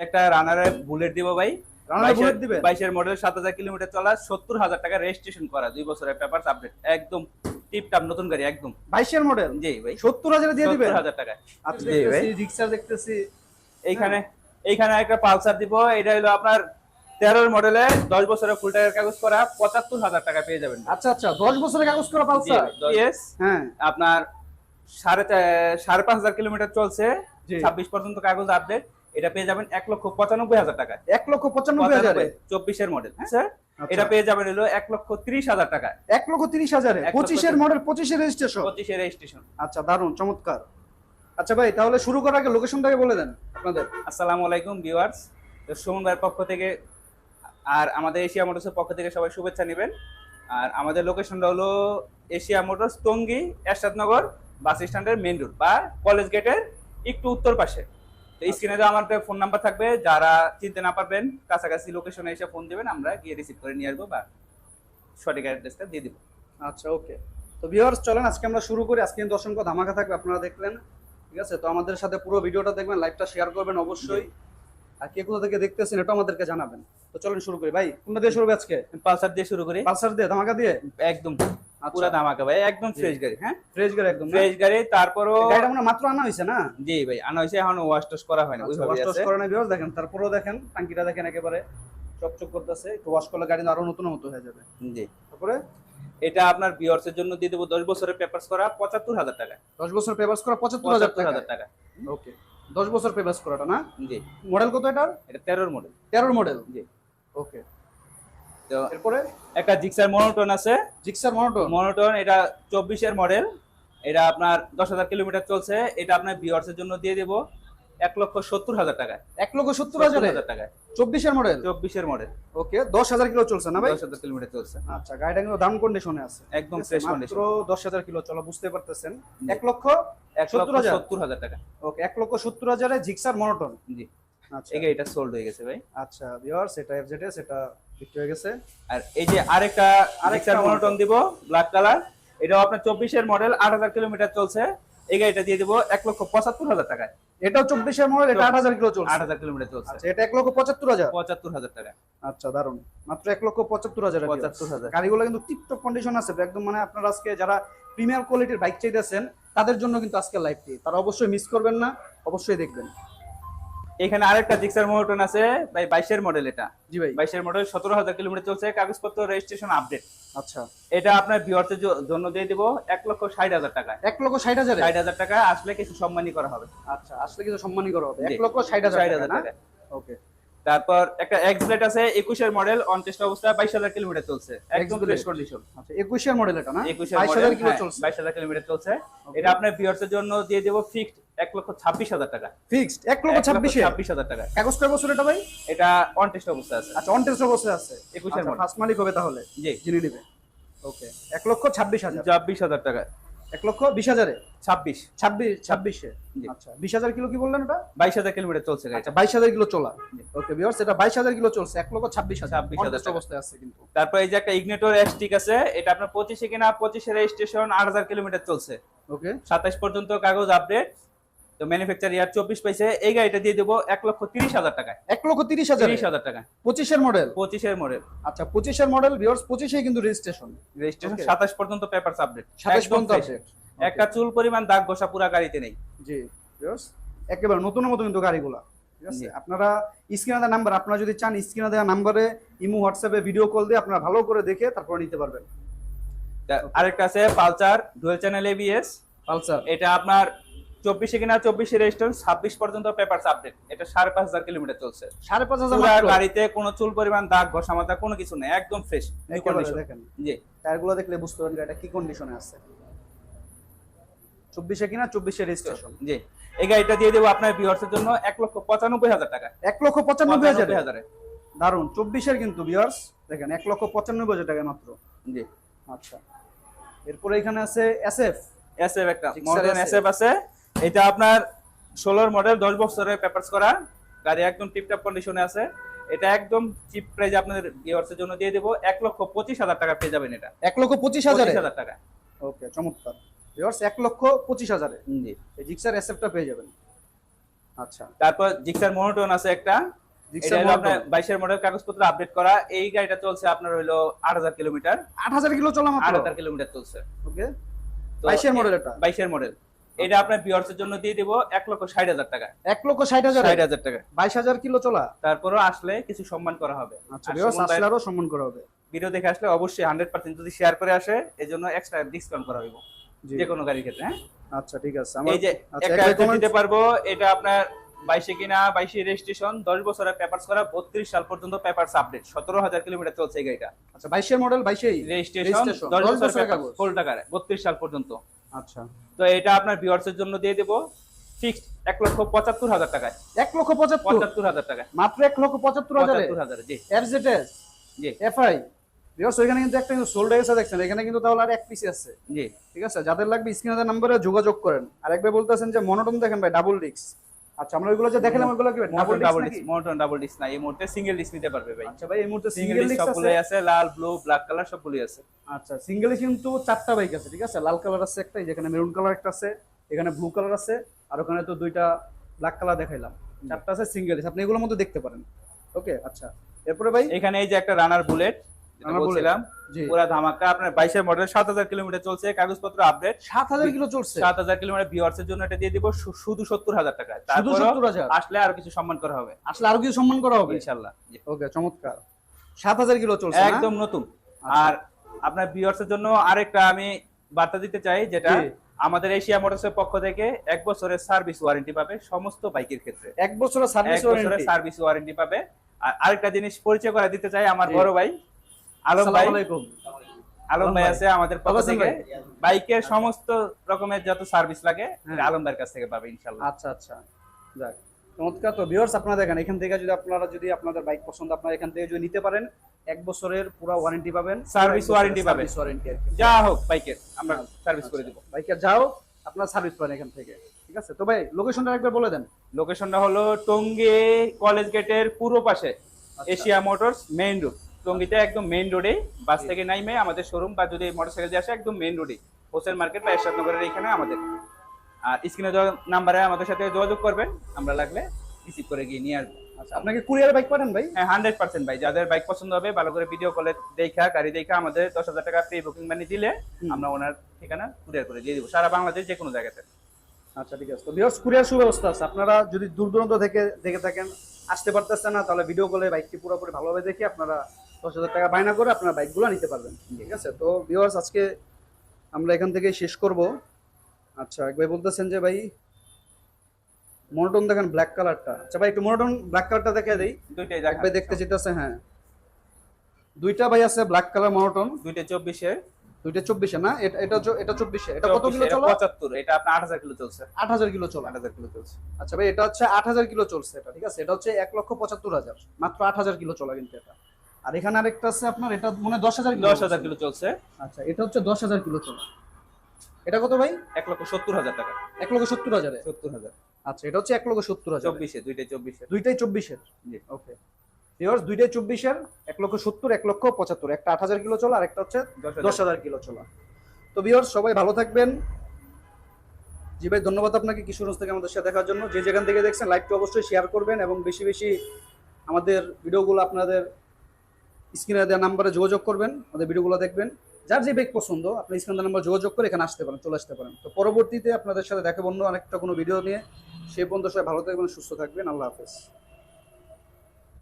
একটা রানারে বুলেট দিব ভাই। রানারে বুলেট দিবেন? বাইশের মডেল সাত হাজার কিলোমিটার চলা সত্তর হাজার টাকা রেজিস্ট্রেশন করা দুই বছরের পেপার আপডেট একদম টিপ টাপ নতুন গাড়ি একদম। বাইশের মডেল জি ভাই। সত্তর হাজারে দিয়ে দিবেন? সত্তর হাজার টাকা দেখতেছি রিক্সা দেখতেছি। এইখানে এইখানে একটা পালসার দিব এটা হলো আপনার তেরোর মডেলে দশ বছরের ফুল টাকার কাগজ করা পঁচাত্তর হাজার টাকা পেয়ে যাবেন। আচ্ছা আচ্ছা দশ বছরের কাগজ করা পালসার? হ্যাঁ। আপনার সাড়ে সাড়ে পাঁচ হাজার কিলোমিটার চলছে। ছাব্বিশ পর্যন্ত কাগজ আপডেট এটা পেয়ে যাবেন এক লক্ষ পঁচানব্বই হাজার টাকা এক লক্ষ পঁচানব্বই হাজারে? চব্বিশের মডেল স্যার? আচ্ছা। এটা পেয়ে যাবেন হলো এক লক্ষ তিরিশ হাজার টাকা এক লক্ষ তিরিশ হাজারে? পঁচিশের। মডেল পঁচিশের রেজিস্ট্রেশন পঁচিশের রেজিস্ট্রেশন আচ্ছা দারুণ চমৎকার। আচ্ছা ভাই তাহলে শুরু করার আগে লোকেশনটাকে বলে দেন আপনাদের। আসসালামু আলাইকুম ভিউয়ার্স তো সুমন ভাইয়ের পক্ষ থেকে আর আমাদের এশিয়া মোটরসের পক্ষ থেকে সবাই শুভেচ্ছা নেবেন। আর আমাদের লোকেশনটা হলো Asia Motors Tongi Ershadnagar bus স্ট্যান্ডের মেন রোড বা কলেজ গেটের একটু উত্তর পাশে। তো স্ক্রিনে তো আমার ফোন নাম্বার থাকবে যারা চিনতে না পারবেন কাছাকাছি লোকেশনে এসে ফোন দিবেন আমরা গিয়ে রিসিভ করে নিয়ে আসব বা সঠিক অ্যাড্রেসটা দিয়ে দিব। আচ্ছা ওকে তো ভিউয়ার্স চলেন আজকে আমরা শুরু করি। আজকে কিন্তু অসংখ্য ধামাকা থাকবে আপনারা দেখলেন। ঠিক আছে? তো আমাদের সাথে পুরো ভিডিওটা দেখবেন লাইভটা শেয়ার করবেন অবশ্যই। আর কে কোথা থেকে দেখতেছেন এটা আমাদেরকে জানাবেন। তো চলেন শুরু করি। ভাই কোনটা দিয়ে শুরু হবে আজকে? পালসার দিয়ে শুরু করি। পালসার দিয়ে ধামাকা দিয়ে? একদম। পুরা ধামাকা ভাই একদম ফ্রেশ গাড়ি হ্যাঁ? ফ্রেশ গাড়ি একদম ফ্রেশ গাড়ি তারপরও গাড়িটা মনে মাত্র আনা হয়েছে না? জি ভাই আনা হয়েছে এখন ওয়াশ টোশ করা হয় না আচ্ছা, tosh আছে। করে না দেখেন তারপরেও দেখেন টাঙ্কিটা দেখেন একেবারে চকচক করতেছে একটু ওয়াশ করলে গাড়ি আরও নতুন মতো হয়ে যাবে। জি। তারপরে? এটা আপনার বিয়ার্স এর জন্য দিয়ে দেবো দশ বছরের পেপারস করা পঁচাত্তর হাজার টাকা। দশ বছর পেপার্স করা পঁচাত্তর হাজার টাকা। ওকে দশ বছর পেপার্স করাটা না? জি। মডেল কত এটার? এটা তেরোর মডেল তেরোর মডেল জি। ওকে। তো এরপরে? একটা জিক্সার মনোটন আছে। Gixxer monotone? মনোটন এটা চব্বিশের মডেল। এটা আপনার দশ হাজার কিলোমিটার চলছে। এটা আপনার বিয়ার্স এর জন্য দিয়ে দেবো এক লক্ষ সত্তর হাজার টাকা এক লক্ষ সত্তর সত্তর হাজার টাকা চব্বিশের মডেল? চব্বিশের মডেল। ওকে দশ হাজার কিলো চলছে না ভাই? দশ হাজার কিলোমিটার চলছে। আচ্ছা গাড়িটা কিন্তু দাম কন্ডিশনে আছে। একদম ফ্রেশ কন্ডিশন দশ হাজার কিলো চলো বুঝতে পারতেছেন। এক লক্ষ এক সত্তর হাজার? সত্তর হাজার টাকা। ওকে এক লক্ষ সত্তর হাজারে জিক্সার মনোটন। জি। আচ্ছা। এটা সোল্ড হয়ে গেছে ভাই। আচ্ছা ভিউয়ার্স এটা এফজেডে সেটা বিক্রি হয়ে গেছে। আর এই যে আরেকটা আরেকটা মনোটন দিব ব্ল্যাক কালার এটাও আপনার চব্বিশের মডেল আট হাজার কিলোমিটার চলছে। এই গাড়িটা দিয়ে দিব এক লক্ষ পঁচাত্তর হাজার টাকায়। এটাও চব্বিশের মডেল এটা আট হাজার কিলো চলছে। আট হাজার কিলোমিটার চলছে। আচ্ছা এটা এক লক্ষ পঁচাত্তর হাজার? পঁচাত্তর হাজার টাকা। আচ্ছা দারুণ মাত্র এক লক্ষ পঁচাত্তর হাজার 75,000 গাড়িগুলো কিন্তু টিপটপ কন্ডিশন আছে একদম মানে আপনারা আজকে যারা প্রিমিয়ার কোয়ালিটির বাইক চাইতেছেন তাদের জন্য কিন্তু আজকে লাইভটি তারা অবশ্যই মিস করবেন না অবশ্যই দেখবেন। এখানে আরেকটা জিক্সার মনোটন আছে ভাই বাইশের মডেল এটা। জি ভাই। বাইশের মডেল সতেরো হাজার কিলোমিটার চলছে কাগজপত্র রেজিস্ট্রেশন আপডেট আচ্ছা। এটা আপনার ভিওয়ার্সের জন্য দিয়ে দিব এক লক্ষ ষাট হাজার টাকা। এক লক্ষ ষাট হাজার? ষাট হাজার টাকা আসলে কিছু সম্মানই করা হবে। আচ্ছা আসলে কিছু সম্মানই করা হবে। এক লক্ষ ষাট হাজার ষাট টাকা হাজার টাকা। ওকে। তারপর একটা এক্সপ্লেট আছে একুশের মডেল অন টেস্ট অবস্থা বাইশ হাজার কিলোমিটার চলছে। একদম। ফ্রেশ কন্ডিশন আচ্ছা একুশের মডেল এটা না? একুশের বাইশ মডেল হাজার বাইশ কিলোমিটার চলছে। এটা আপনার ভিওয়ার্সের জন্য দিয়ে দেবো ফিক্সড এক লক্ষ ছাব্বিশ হাজার টাকা। ফিক্সড এক লক্ষ ছাব্বিশে? ছাব্বিশ হাজার টাকা। কাগজ কয় বছর এটা ভাই? এটা অন টেস্ট অবস্থা আছে। আচ্ছা অন টেস্ট বছর আছে ফার্স্ট মালিক হবে তাহলে জি। যিনি নেবে। ওকে এক লক্ষ ছাব্বিশ হাজার। ছাব্বিশ হাজার টাকা। এক লক্ষ বিশ হাজারে? ছাব্বিশ। ছাব্বিশ ছাব্বিশে। আচ্ছা বিশ হাজার কিলো কি বললেন ওটা বাইশ হাজার কিলোমিটার চলছে আচ্ছা বাইশ হাজার কিলো চলা। ওকে এটা বাইশ হাজার কিলো চলছে এক লক্ষ ছাব্বিশ হাজার। 26,000 Contest টাকা। অবস্থায় আছে কিন্তু। তারপর এই যে একটা ইগনেটর এক্সটিক আছে এটা আপনার পঁচিশে কিনা পঁচিশে রেজিস্ট্রেশন আট হাজার কিলোমিটার চলছে। ওকে সাতাশ পর্যন্ত কাগজ আপডেট তো ম্যানুফ্যাকচার ইয়ার চব্বিশ পাইছে এই গাড়িটা দিয়ে দেবো এক লক্ষ তিরিশ হাজার টাকায়। এক লক্ষ তিরিশ হাজার? তিরিশ হাজার টাকা পঁচিশের মডেল পঁচিশের মডেল আচ্ছা পঁচিশের মডেল বিয়ার্স পঁচিশে কিন্তু রেজিস্ট্রেশন রেজিস্ট্রেশন সাতাশ পর্যন্ত পেপার আপডেট সাতাশ পর্যন্ত একটা চুল পরিমাণ দাগ ঘষা পুরা গাড়িতে নেই। জি বিয়ার্স একেবারে নতুন মতো কিন্তু গাড়িগুলা। আপনারা স্ক্রিনে দেওয়া নাম্বার আপনারা যদি চান স্ক্রিনে দেওয়া নাম্বারে ইমো হোয়াটসঅ্যাপে ভিডিও কল দিয়ে আপনারা ভালো করে দেখে তারপর নিতে পারবেন। আরেকটা আছে Pulsar dual channel ABS Pulsar. এটা আপনার চব্বিশে কিনা চব্বিশে রেজিস্ট্রেশন ছাব্বিশ পর্যন্ত পেপার আপডেট এটা সাড়ে পাঁচ হাজার কিলোমিটার চলছে। সাড়ে পাঁচ হাজার গাড়িতে কোনো চুল পরিমাণ দাগ ঘষা মাথা কোনো কিছু নেই একদম ফ্রেশ দেখেন। জি। টায়ারগুলো দেখলে বুঝতে পারবেন গাড়িটা কি কন্ডিশনে আছে। চব্বিশে কিনা চব্বিশে রেজিস্ট্রেশন জি। এই গাড়িটা দিয়ে দেবো আপনার ভিউয়ার্সের জন্য এক লক্ষ পঁচানব্বই হাজার টাকা। এক লক্ষ পঁচানব্বই হাজার? হাজারে। দারুণ চব্বিশের কিন্তু বিয়ার্স দেখেন এক লক্ষ পঁচানব্বই হাজার টাকা মাত্র। জি। আচ্ছা। এরপরে এখানে আছে এস এফ এসএফ একটা মডার্ন এসএফ আছে। এটা আপনার ষোলোর মডেল দশ বছরের পেপারস করা। গাড়ি একদম টিপটপ কন্ডিশনে আছে। এটা একদম চিপ প্রাইস আপনাদের ভিউয়ার্সের জন্য দিয়ে দেবো। এক লক্ষ পঁচিশ হাজার টাকা পেয়ে যাবেন এটা। এক লক্ষ পঁচিশ হাজারে? হাজার টাকা। ওকে চমৎকার। বিয়ার্স এক লক্ষ পঁচিশ হাজারে? জি। এই জিক্সার এফটা পেয়ে যাবেন। আচ্ছা। তারপর জিক্সার মনোটন আছে একটা। বাইশের মডেল কাগজপত্র আপডেট করা। এই গাড়িটা চলছে আপনার হলো আট হাজার কিলোমিটার। আট হাজার কিলো চলা আট হাজার কিলোমিটার চলছে। ওকে। বাইশের মডেল এটা? বাইশের মডেল এটা আপনার জন্য দিয়ে দিব এক লক্ষ ষাট হাজার টাকা। এক লক্ষ ষাট হাজার? ষাট হাজার টাকা। বাইশ হাজার কিলো চলা? তারপরও আসলে কিছু সম্মান করা হবে। আচ্ছা সম্মান করা হবে। ভিডিও দেখে আসলে অবশ্যই হান্ড্রেড পার্সেন্ট যদি শেয়ার করে আসে এই জন্য এক্সট্রা ডিসকাউন্ট করা হইব। যে কোনো গাড়ির ক্ষেত্রে হ্যাঁ? আচ্ছা ঠিক আছে। আমার এই যে আচ্ছা, একটা দিতে পারব এটা আপনার বাইশে কিনা বাইশে রেজিস্ট্রেশন দশ বছরের পেপারস করা বত্রিশ সাল পর্যন্ত পেপারস আপডেট সতেরো হাজার কিলোমিটার চলছে এই গাড়িটা। আচ্ছা বাইশের মডেল বাইশেই? রেজিস্ট্রেশন দশ বছরের। ফুল টাকার বত্রিশ সাল পর্যন্ত। আচ্ছা। তো এটা আপনার ভিউয়ার্স এর জন্য দিয়ে দেবো। ফিক্সড এক লক্ষ পঁচাত্তর হাজার টাকায়। এক লক্ষ পঁচাত্তর? হাজার টাকায়। মাত্র এক লক্ষ পঁচাত্তর হাজার? জি। এফজেডএস জি। এফআই ভিউয়ার্স ওইখানে কিন্তু একটা সোল্ড হয়ে দেখছেন এখানে কিন্তু তাহলে আর এক পিস আছে। জি। ঠিক আছে? যাদের লাগবে স্ক্রিনে নাম্বারে যোগাযোগ করেন। আর একবার বলতেছেন যে মনোটন দেখেন ভাই ডাবল ডিস্ক আচ্ছা আমরা ওইগুলো যে দেখালাম ওইগুলো কি double double disc disc double disc না এই মুহূর্তে সিঙ্গেল ডিস্ক নিতে পারবে ভাই। আচ্ছা ভাই এই মুহূর্তে সিঙ্গেল ডিস্ক সবগুলোই আছে? লাল ব্লু ব্ল্যাক কালার সবগুলোই আছে। আচ্ছা সিঙ্গেলে কিন্তু চারটা বাইক আছে ঠিক আছে? লাল কালার আছে একটা যেখানে মেরুন কালার একটা আছে এখানে ব্লু কালার আছে আর ওখানে তো দুইটা ব্ল্যাক কালার দেখাইলাম। চারটা আছে সিঙ্গেল আপনি এগুলোর মধ্যে দেখতে পারেন। ওকে আচ্ছা। এরপরে ভাই? এখানে এই যে একটা রানার বুলেট Runner বলছিলাম পুরা ধামাকা আপনার বাইশের মডেল সাত হাজার কিলোমিটার চলছে কাগজপত্র আপডেট সাত হাজার কিলো চলছে সাত হাজার কিলোমিটার ভিউয়ার্স এর জন্য এটা দিয়ে দিব শুধু সত্তর হাজার টাকা। তারপর আসলে আরও কিছু সম্মান করা হবে। আসলে আরও কিছু সম্মান করা হবে? ইনশাল্লাহ ওকে চমৎকার। সাত হাজার কিলো চলছে একদম নতুন। আচ্ছা। আর আপনার ভিউয়ার্স এর জন্য আরেকটা আমি বার্তা দিতে চাই যেটা আমাদের এশিয়া মোটরস এর পক্ষ থেকে এক বছরের সার্ভিস ওয়ারেন্টি পাবে সমস্ত বাইকের ক্ষেত্রে। এক বছরের সার্ভিস ওয়ারেন্টি সার্ভিস ওয়ারেন্টি পাবে। আর আরেকটা জিনিস পরিচয় করে দিতে চাই আমার বড় ভাই আলম ভাই? আলম ভাই আছে আমাদের পক্ষ থেকে। বাইকের সমস্ত রকমের যত সার্ভিস লাগে হ্যাঁ। আলম ভাইয়ের কাছ থেকে পাবে ইনশাল্লাহ আচ্ছা আচ্ছা। যাক চমৎকার তো। ভিউয়ার্স আপনারা দেখেন এখান থেকে যদি আপনারা যদি আপনাদের বাইক পছন্দ আপনারা এখান থেকে যদি নিতে পারেন এক বছরের পুরো ওয়ারেন্টি পাবেন। পাবেন। সার্ভিস ওয়ারেন্টি আর কি। যা হোক বাইকের আমরা সার্ভিস করে দিব। বাইকে যাও আপনারা সার্ভিস পাবেন এখান থেকে। ঠিক আছে? তো ভাই লোকেশনটা একবার বলে দেন। লোকেশনটা হলো টঙ্গী কলেজ গেটের পূর্ব পাশে আচ্ছা। Asia Motors main road. টঙ্গীতে একদম মেইন রোডে বাস থেকে নাইমে আমাদের শোরুম বা যদি মোটরসাইকেল দিয়ে আসে একদম মেইন রোডে হোসেন মার্কেট বা এরশাদ নগরের এখানে আমাদের। আর স্ক্রিনে দেওয়া নাম্বারে আমাদের সাথে যোগাযোগ করবেন আমরা লাগলে রিসিভ করে গিয়ে নিয়ে আসব। আচ্ছা আপনাকে কুরিয়ার বাইক পাঠান ভাই? হ্যাঁ হান্ড্রেড পার্সেন্ট ভাই। যাদের বাইক পছন্দ হবে ভালো করে ভিডিও কলে দেখা গাড়ি দেখা আমাদের দশ হাজার টাকা প্রি বুকিং মানি দিলে আমরা ওনার ঠিকানা কুরিয়ার করে দিয়ে দিব। সারা বাংলাদেশ যে কোনো জায়গাতে। আচ্ছা ঠিক আছে। তো ভিউয়ার্স কুরিয়ার সুব্যবস্থা আছে। আপনারা যদি দূর দূরান্ত থেকে দেখে থাকেন আসতে পারতেছেন না তাহলে ভিডিও কলে বাইকটি পুরোপুরি ভালোভাবে দেখে আপনারা দশ হাজার টাকা বায়না করে আপনারা বাইকগুলো নিতে পারবেন। ঠিক আছে? তো ভিউয়ার্স আজকে আমরা এখান থেকে শেষ করব। আচ্ছা এক ভাই বলতেছেন যে ভাই মনোটন দেখেন ব্ল্যাক কালারটা আচ্ছা ভাই একটু মনোটন ব্ল্যাক কালারটা দেখে দেই। দুইটাই এক ভাই দেখতে যেতেছে হ্যাঁ। দুইটা ভাই আছে ব্ল্যাক কালার মনোটন দুইটা চব্বিশে। দুইটা চব্বিশে না? এটা এটা এটা চব্বিশে। এটা কত কিলো চলো? পঁচাত্তর। এটা আপনার আট হাজার কিলো চলছে। আট হাজার কিলো চলো। আট হাজার কিলো চলছে। আচ্ছা ভাই এটা হচ্ছে আট হাজার কিলো চলছে এটা ঠিক আছে? এটা হচ্ছে এক লক্ষ পঁচাত্তর হাজার। মাত্র আট হাজার কিলো চলা কিন্তু এটা। আর এখানে আরেকটা আছে আপনার এটা মনে দশ হাজার কিলো দশ হাজার কিলো চলছে। আচ্ছা এটা হচ্ছে দশ হাজার কিলো চলা। এটা কত ভাই? এক লক্ষ সত্তর হাজার টাকা। এক লক্ষ সত্তর হাজারে? সত্তর হাজার। আচ্ছা এটা হচ্ছে এক লক্ষ সত্তর হাজার। চব্বিশে দুইটাই চব্বিশে দুইটাই চব্বিশের? জি। ওকে। ভিউয়ার্স দুইটাই চব্বিশের এক লক্ষ সত্তর এক লক্ষ পঁচাত্তর। একটা আট হাজার কিলো চলা আর একটা হচ্ছে দশ দশ হাজার কিলো চলা। তো ভিউয়ার্স সবাই ভালো থাকবেন। জি ভাই ধন্যবাদ আপনাকে কিশোরগঞ্জ থেকে আমাদের সাথে দেখার জন্য। যে যেখান থেকে দেখছেন লাইভটা অবশ্যই শেয়ার করবেন এবং বেশি বেশি আমাদের ভিডিওগুলো আপনাদের স্ক্রিনে দেওয়া নাম্বারে যোগাযোগ করবেন, আমাদের ভিডিওগুলো দেখবেন। যার যে বেগ পছন্দ, আপনি স্ক্রিনে নাম্বার যোগাযোগ করে এখানে আসতে পারেন, চলে আসতে পারেন। তো পরবর্তীতে আপনাদের সাথে দেখা অন্য আরেকটা কোনো ভিডিও নিয়ে সেই পর্যন্ত সবাই ভালো থাকবেন, সুস্থ থাকবেন। আল্লাহ হাফেজ।